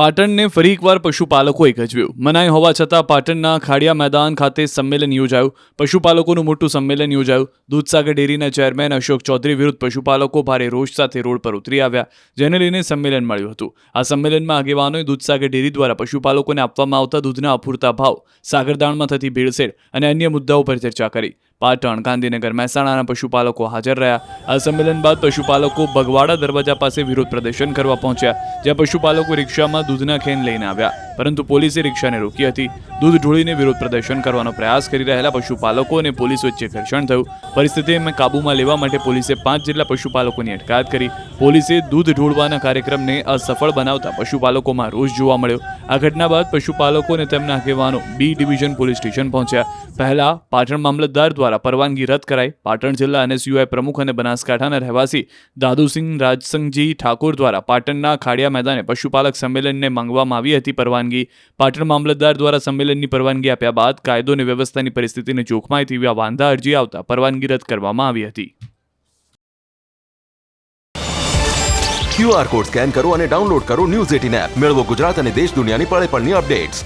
પાટણને ફરી એકવાર પશુપાલકોએ ગજવ્યું મનાઈ હોવા છતાં પાટણના ખાડિયા મેદાન ખાતે સંમેલન યોજાયું. પશુપાલકોનું મોટું સંમેલન યોજાયું. દૂધસાગર ડેરીના ચેરમેન અશોક ચૌધરી વિરુદ્ધ પશુપાલકો ભારે રોષ સાથે રોડ પર ઉતરી આવ્યા, જેને લઈને સંમેલન મળ્યું હતું. આ સંમેલનમાં આગેવાનોએ દૂધસાગર ડેરી દ્વારા પશુપાલકોને આપવામાં આવતા દૂધના અપૂરતા ભાવ, સાગરદાણમાં થતી ભેળસેળ અને અન્ય મુદ્દાઓ પર ચર્ચા કરી. પાટણ, ગાંધીનગર, મહેસાણાના પશુપાલકો હાજર રહ્યા. આ સંમેલન બાદ પશુપાલકો બગવાડા દરવાજા પાસે વિરોધ પ્રદર્શન કરવા પહોંચ્યા, જ્યાં પશુપાલકો રિક્ષામાં દૂધના ખેન લઈને આવ્યા. પરંતુ પોલીસે રિક્ષાને રોકી હતી. દૂધ ઢોળીને વિરોધ પ્રદર્શન કરવાનો પ્રયાસ કરી રહેલા પશુપાલકો અને પોલીસ વચ્ચે ઘર્ષણ થયું. પરિસ્થિતિને કાબૂમાં લેવા માટે પોલીસે પાંચ જેટલા પશુપાલકોની અટકાયત કરી. પોલીસે દૂધ ઢોળવાના કાર્યક્રમને અસફળ બનાવતા પશુપાલકોમાં રોષ જોવા મળ્યો. આ ઘટના બાદ પશુપાલકો અને તેમના આગેવાનો બી ડિવિઝન પોલીસ સ્ટેશન પહોંચ્યા. પહેલા પાટણ મામલતદાર દ્વારા પરવાનગી રદ કરાઈ. પાટણ જિલ્લા એનએસયુઆઈ પ્રમુખ અને બનાસકાંઠાના રહેવાસી દાદુસિંહ રાજસંઘજી ઠાકોર દ્વારા પાટણના ખાડિયા મેદાને પશુપાલક સંમેલનને માંગવામાં આવી હતી પરવાનગી પાટણ મામલતદાર દ્વારા સંમેલનની પરવાનગી આપ્યા બાદ કાયદો અને વ્યવસ્થાની પરિસ્થિતિને જોખમાય તેવી આ વાંધા અરજી આવતા પરવાનગી રદ કરવામાં આવી હતી. ક્યુઆર કોડ સ્કેન કરો અને ડાઉનલોડ કરો ન્યૂઝ એટીન એપ મેળવો ગુજરાત અને દેશ દુનિયાની પળે પળની અપડેટ્સ